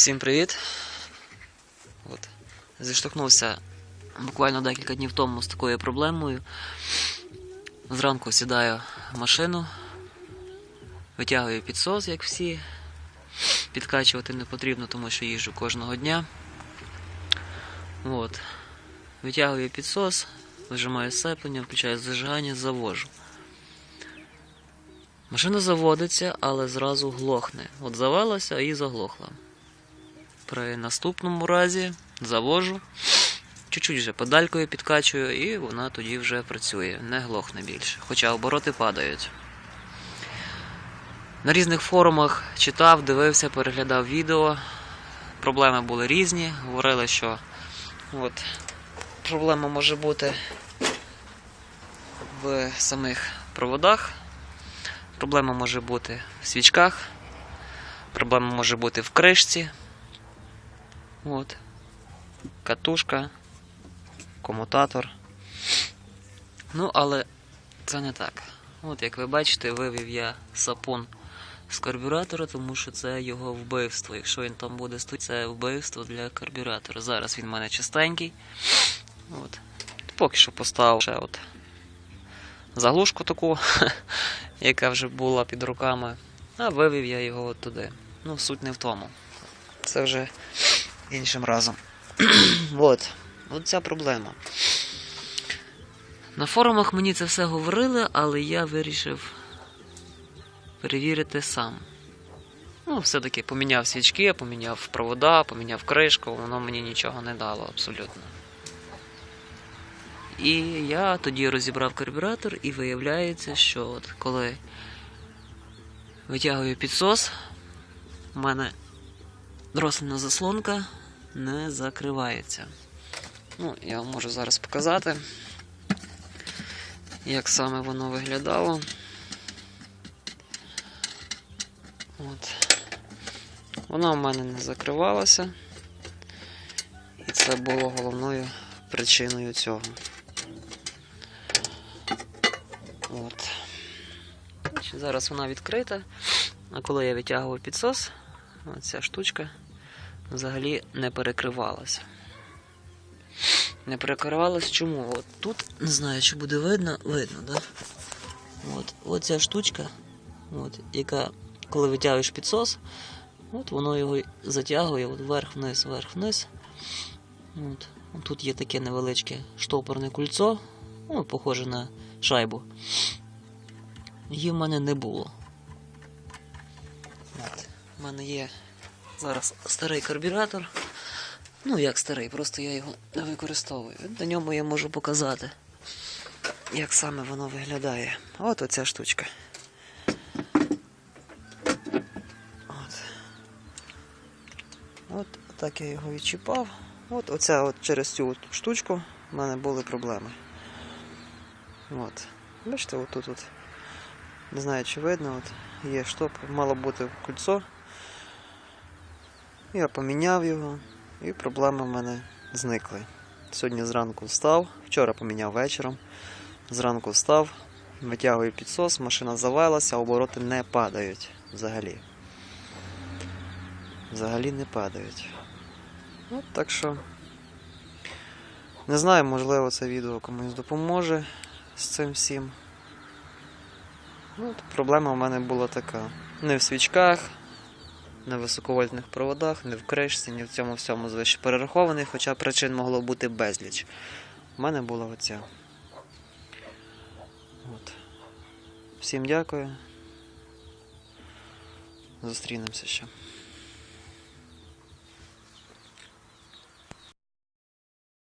Всім привіт! От. Зіштовхнувся буквально декілька днів тому з такою проблемою. Зранку сідаю в машину, витягую підсос, як всі. Підкачувати не потрібно, тому що їжджу кожного дня. От. Витягую підсос, вижимаю сцеплення, включаю зажигання, завожу. Машина заводиться, але зразу глохне. От завелася і заглохла. При наступному разі завожу, чуть-чуть вже педалькою підкачую, і вона тоді вже працює, не глохне більше. Хоча обороти падають. На різних форумах читав, дивився, переглядав відео. Проблеми були різні. Говорили, що от, проблема може бути в самих проводах, проблема може бути в свічках, проблема може бути в кришці. От. Катушка, комутатор. Ну, але це не так. От, як ви бачите, вивів я сапун з карбюратора, тому що це його вбивство. Якщо він там буде стояти, це вбивство для карбюратора. Зараз він в мене чистенький. От. Поки що поставив ще от заглушку таку, яка вже була під руками. А вивів я його от туди. Ну, суть не в тому. Це вже іншим разом. От. От ця проблема. На форумах мені це все говорили, але я вирішив перевірити сам. Ну, все-таки поміняв свічки, поміняв провода, поміняв кришку, воно мені нічого не дало абсолютно. І я тоді розібрав карбюратор, і виявляється, що от коли витягую підсос, у мене дрослена заслонка не закривається. Ну, я вам можу зараз показати, як саме воно виглядало. От. Вона в мене не закривалася. І це було головною причиною цього. От. Зараз вона відкрита, а коли я витягував підсос, оця штучка взагалі не перекривалася. Не перекривалась чому? От тут, не знаю, чи буде видно, видно, да? От, от ця штучка, от, яка, коли витягуєш підсос, от воно його затягує от вверх-вниз, вверх-вниз. От Тут є таке невеличке штопорне кульцо, ну, похоже на шайбу. Її в мене не було. У мене є зараз старий карбюратор. Ну, як старий, просто я його не використовую. На ньому я можу показати, як саме воно виглядає. От оця штучка. От. От так я його відчіпав. От оця от через цю штучку в мене були проблеми. От. Бачите, от тут от. Не знаю, чи видно, от є штоп, мало бути кольцо. Я поміняв його, і проблеми в мене зникли. Сьогодні зранку встав, вчора поміняв вечором. Зранку встав, витягую підсос, машина завелася, обороти не падають взагалі. Взагалі не падають. От так що. Не знаю, можливо, це відео комусь допоможе з цим всім. Ну, проблема в мене була така. Не в свічках, в високовольтних проводах, не в кришці, ні в цьому всьому звище перерахований, хоча причин могло бути безліч. У мене була оця. От. Всім дякую. Зустрінемося ще.